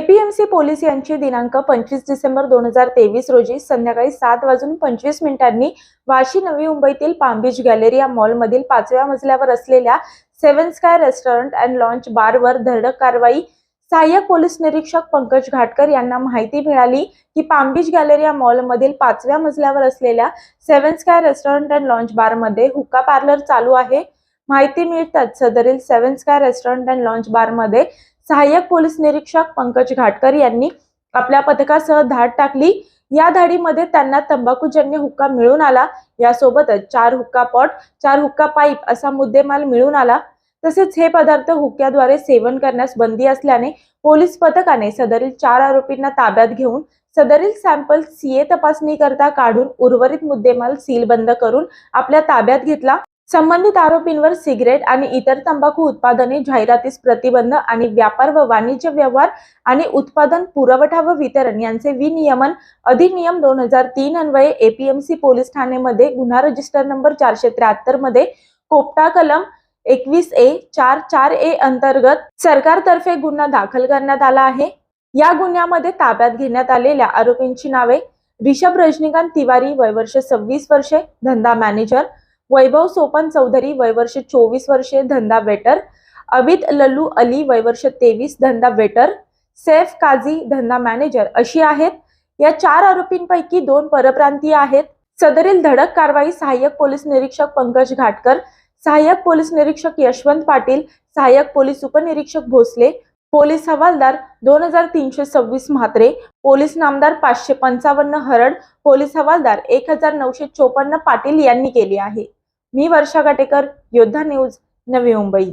APMC police यांची दिनांक पंचवीस डिसेंबर दोन हजार तेवीस रोजी संध्याकाळी सात वाजून पंचवीस मिनिटांनी वाशी नवी मुंबईतील पामबीच गॅलरी या मॉलमधील पाचव्या मजल्यावर असलेल्या seven sky restaurant and lounge बारवर धडक कारवाई सहाय्यक पोलीस निरीक्षक पंकज घाटकर यांना माहिती मिळाली की पामबीच गॅलरी या मॉलमधील पाचव्या मजल्यावर असलेल्या seven sky restaurant and lounge बारमध्ये हुक्का पार्लर चालू आहे. माहिती मिळताच सदरील seven sky restaurant and lounge बारमध्ये सहाय्यक पोलीस निरीक्षक पंकज घाटकर यांनी आपल्या पथकासह धाड टाकली. या धाडीमध्ये त्यांना तंबाखूजन्य हुक्का मिळून आला. यासोबतच चार हुक्का पॉट चार हुक्का पाईप असा मुद्देमाल मिळून आला. तसेच हे पदार्थ हुक्क्याद्वारे सेवन करण्यास बंदी असल्याने पोलीस पथकाने सदरील चार आरोपींना ताब्यात घेऊन सदरील सॅम्पल सीए तपासणी करता काढून उर्वरित मुद्देमाल सीलबंद करून आपल्या ताब्यात घेतला. संबंधित आरोपींवर सिगरेट आणि इतर तंबाखू उत्पादने जाहिरातीस प्रतिबंध आणि व्यापार व वाणिज्य व्यवहार आणि उत्पादन पुरवठा व वितरण यांचे विनियमन अधिनियम दोन हजार तीन अन्वये एपीएमसी पोलीस ठाणेमध्ये गुन्हा रजिस्टर नंबर चारशे त्र्याहत्तरमध्ये कोपटा कलम एकवीस ए चार चार ए अंतर्गत सरकारतर्फे गुन्हा दाखल करण्यात आला आहे. या गुन्ह्यामध्ये ताब्यात घेण्यात आलेल्या आरोपींची नावे रिषभ रजनीकांत तिवारी वय वर्ष सव्वीस वर्षे धंदा मॅनेजर वैभव सोपन चौधरी वयवर्ष चोवीस वर्षे धंदा वेटर अबित लल्लू अली वयवर्ष तेवीस धंदा वेटर सैफ काझी धंदा मॅनेजर अशी आहेत. या चार आरोपींपैकी दोन परप्रांतीय आहेत. सदरील धडक कारवाई सहाय्यक पोलीस निरीक्षक पंकज घाटकर सहाय्यक पोलीस निरीक्षक यशवंत पाटील सहाय्यक पोलीस उपनिरीक्षक भोसले पोलीस हवालदार दोन हजार तीनशे सव्वीस म्हात्रे पोलीस नामदार पाचशे पंचावन्न हरड पोलीस हवालदार एक हजार नऊशे चोपन्न पाटील यांनी केली आहे. मी वर्षा गाटेकर योद्धा न्यूज नवी मुंबई.